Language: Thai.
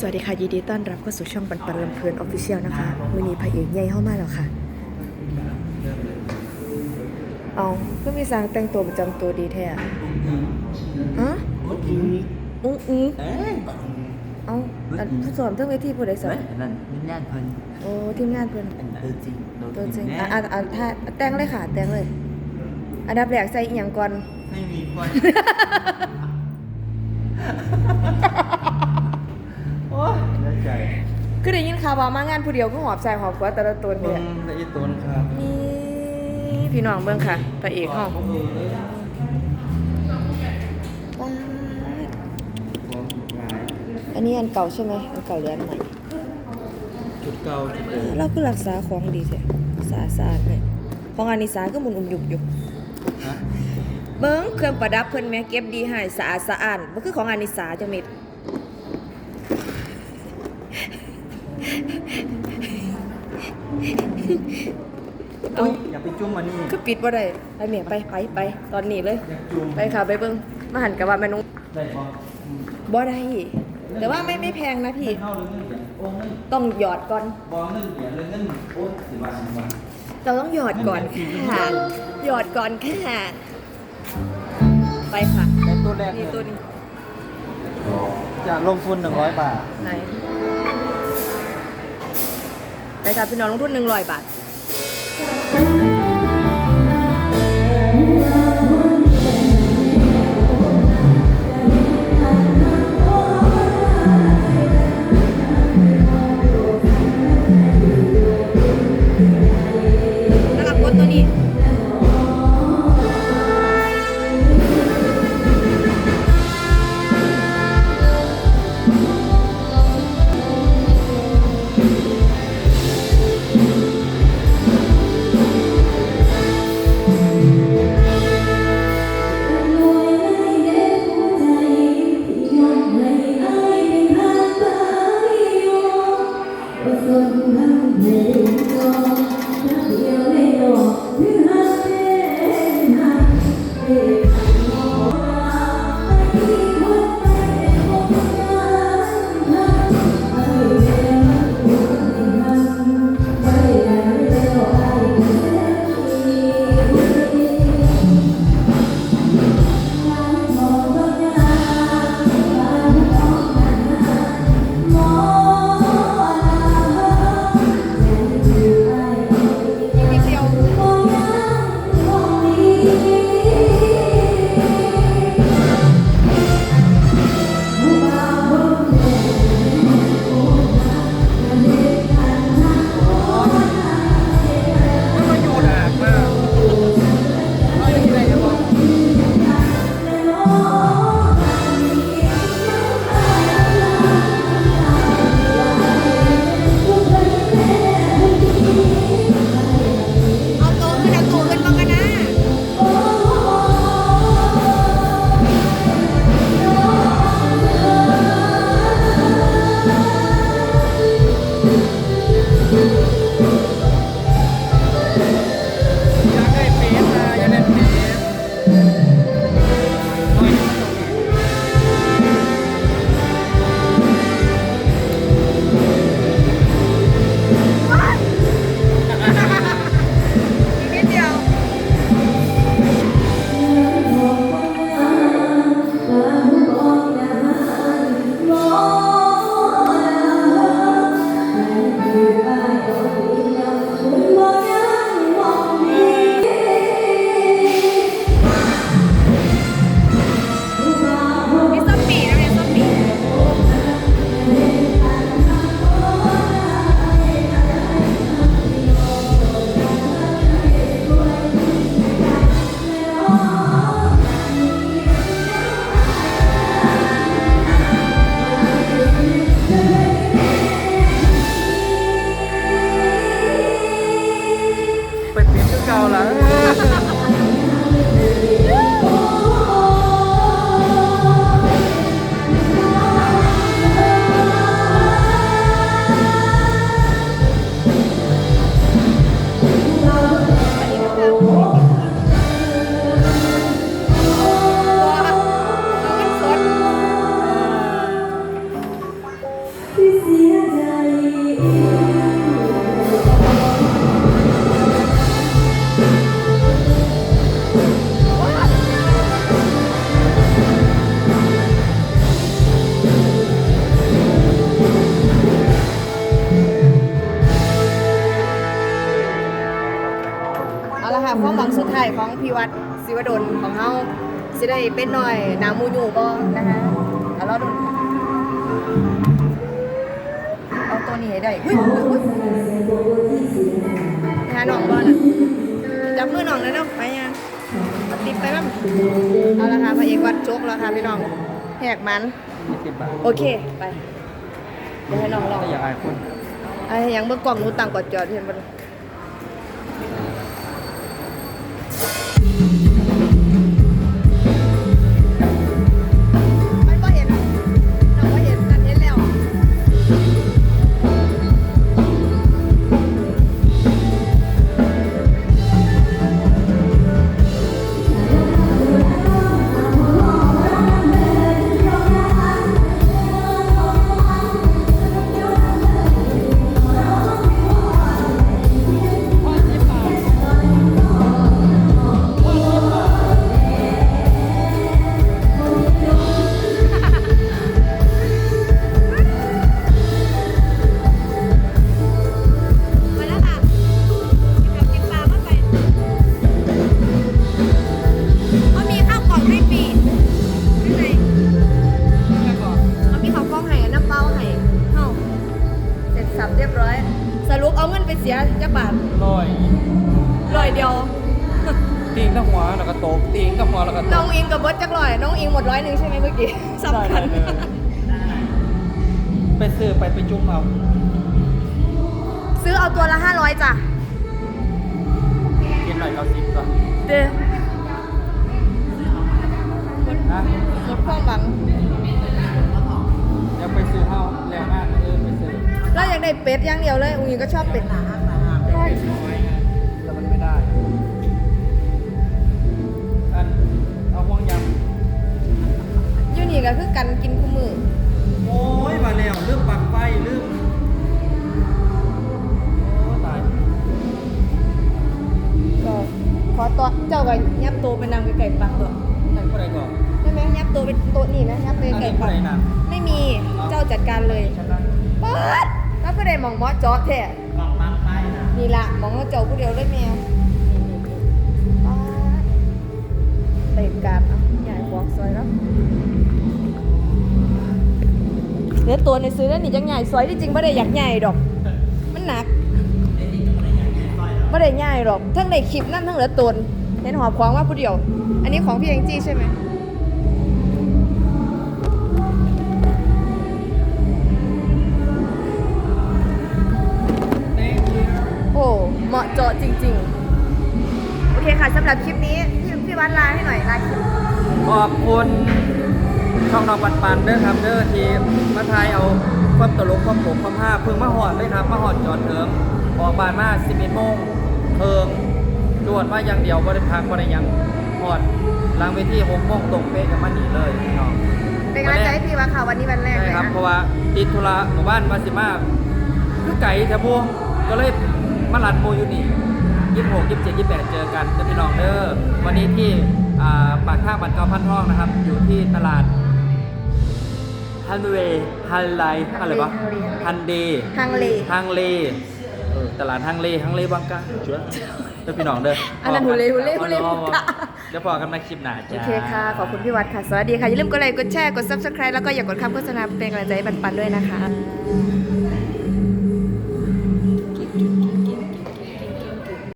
สวัสดีค่ะยินดีต้อนรับเข้าสู่ช่องปันปันลำเพลินออฟฟิเชียลนะคะมือนี้พระเอกใหญ่เข้ามาแล้วค่ะ เอาก็มีสางแต่งตัวประจำตัวดีแท้อะฮะอุ้งอุ้งเอ้ยเอาอันผู้สอนเทั้งเวทีผู้ใดสอเฮ้นยนั่นวิญญาณเพิ่นโอ้ทีมงานเพิ่นเป็นตัวจริงตัวจริงแน่อะอะอะถ้าแต่งเลยค่ะ แต่งเลย อันดับแรกใส่อีหยังก่อน ไม่มีคนโอ้ยน่าใจ คือได้ยินข่าวว่ามางานผู้เดียวก็หอบใส่หอบกว่าแต่ละตัวเบิ่เนี่ยงละเอียดตัวนะครับนี่พี่น้องเบิ่งค่ะพระเอกห้องผมเองเลยป๊าดของหลายอันนี้อันเก่าใช่ไหมอันเก่าหรืออันใหม่ จุดเก่าจุดเดิมเราคือรักษาของดีแท้สะอาดสะอาดไหมของอันนี้สาก็หมุนอุ่มหยุบหยุบฮะเบิ้งเครื่องประดับเพิ่นแม่เก็บดีให้สะอาดสะอาดบ่คือของอันนี้สาจังเม็ด โอ้ยอย่าไปจุ่มอันนี้คือปิดบ่ได้ไปแม่ไปไปไปตอนนี้เลย อยากจุ่มไปค่ะไปเบิ้งมาหันกับว่าแม่นุ้งได้ปะอืมบ่ได้ แต่ว่าไม่ไม่แพงนะพี่เท่าหรือเงินเหรียญโอ้เงินต้องหยอดก่อน บอลเงินเหรียญเลยเงินโอ้สิบบาทสิบบาท เราต้องหยอดก่อนค่ะ หยอดก่อนค่ะ ไปค่ะ ในตัวแรกนี่ตัวนี้จะลงทุนหนึ่งร้อยบาท ไหน ไปค่ะพี่น้องลงทุนหนึ่งร้อยบาท ของพี่วัดศิวดลของเฮาสิได้เป็นหน่อยหนามูอยู่บ่นะคะเอาเราดูค่ะเอาตัวนี้ให้ได้อุ้ยอุ้ยหาน้องบ่น่ะจับมือน้องเลยเนาะไปยังเอาติดไปบ้างเอาละค่ะพระเอกวัดโจกแล้วค่ะพี่น้องแหกมันยี่สิบบาทโอเคไปเดี๋ยวให้น้องลองถ้าอยากอายคนไอ้ยังเมื่อกล่องหนูตังกอดจอดเห็นบ่ มัน สียจักบาทร้อยร้อยเดียวตีงตั้งหัวแล้วก็โตกตีงตั้งหัวแล้วก็โตน้อกงอิงกับเบิร์ดจักร้อยน้องอิงหมดร้อยหนึ่งใช่ไหมเมื่อกี้สำคัญได้เลยไปซื้อไปไปจุ่มเอาซื้อเอาตัวละห้าร้อยจ้ะกินหน่อยเอาสิบก่อนเด้อนะหมดความหวัง เดี๋ยวไปซื้อเฮาแล้วงานเออไปซื้อ เราอยากได้เป็ดอย่างเดียวเลยอุ้งอิงก็ชอบเป็ดเดี๋ยวไปซื้อไว้ไงแล้วมันไม่ได้อันเอาห่วงยำยูนี่ก็คือกันกินคู่มือโอ้ยมาแล้วเรื่องปักไฟเรื่องโอ้ตายก็ขอตัวเจ้าก็ยับตัวเป็นนางไก่ปักตัวนั่นก็ได้ก่อนใช่ไหมยับตัวเป็นโต๊ะนี่ไหมยับเป็นไก่ปักอันนี้ผู้ใดนำไม่มีเจ้าจัดการเลยฉันนั่นเปิด แล้วก็ได้หมองหมอจอแท้ปักปักไฟนะนี่ละหมองเจ้าผู้เดียวเลยแมวป๊าดเต็มการอะใหญ่บอกซอยแล้วเนื้อตัวในซื้อแล้วนี่จังใหญ่ซอยที่จริงไม่ได้อยากใหญ่ดอก มันหนักไม่ได้ใหญ่หรอกทั้งในคลิปนั่นทั้งเหลือตนเห็นหอบของว่าผู้เดียว อันนี้ของพี่แองจี้ใช่ไหม ขอบคุณช่องน้องปันปันเด้อครับเด้อที่มาทายเอาความตลกความโขกความห้าเพิ่งมาหอดเลยครับมาหอดจอดเถิงออกบ้านมา11โมงเทิงจวดมาอย่างเดียวบ่ได้พักบ่ได้หยังหอดหลังเวที6โมงตรงเป๊ะกับมันนี่เลยพี่น้องเป็นกำลังใจให้พี่วัดค่ะวันนี้วันแรกใช่เลยครับ นะเพราะว่าติดธุระหมู่บ้านมาสิมาคือไก่แถวพวกก็เลยมาลันโมอยู่นี่ ยี่สิบหกยี่สิบเจ็ดยี่สิบแปดเจอกันนะพี่น้องเด้อวันนี้ที่อ่าปากข้างบันเก้าพันห้องนะครับ อยู่ที่ตลาดฮันเวย์ฮันไลอะไรวะฮันเดย์ฮังเลฮังเลเออตลาดฮังเลฮังเลบางกะชัวร์เด้อพี่น้องเด้ออันนั้นฮูเล่ฮูเล่ฮูเล่พอฮูพอเล่เดี๋ยวพอกันในคลิปหน้าโอจ้าเคค่ะ ขอบคุณพี่วัดค่ะ สวัสดีค่ะ อย่าลืมกดไลค์กดแชร์กด subscribe แล้วก็อย่ากดคำโฆษณาเป็นกำลังใจให้ปันปันด้วยนะคะ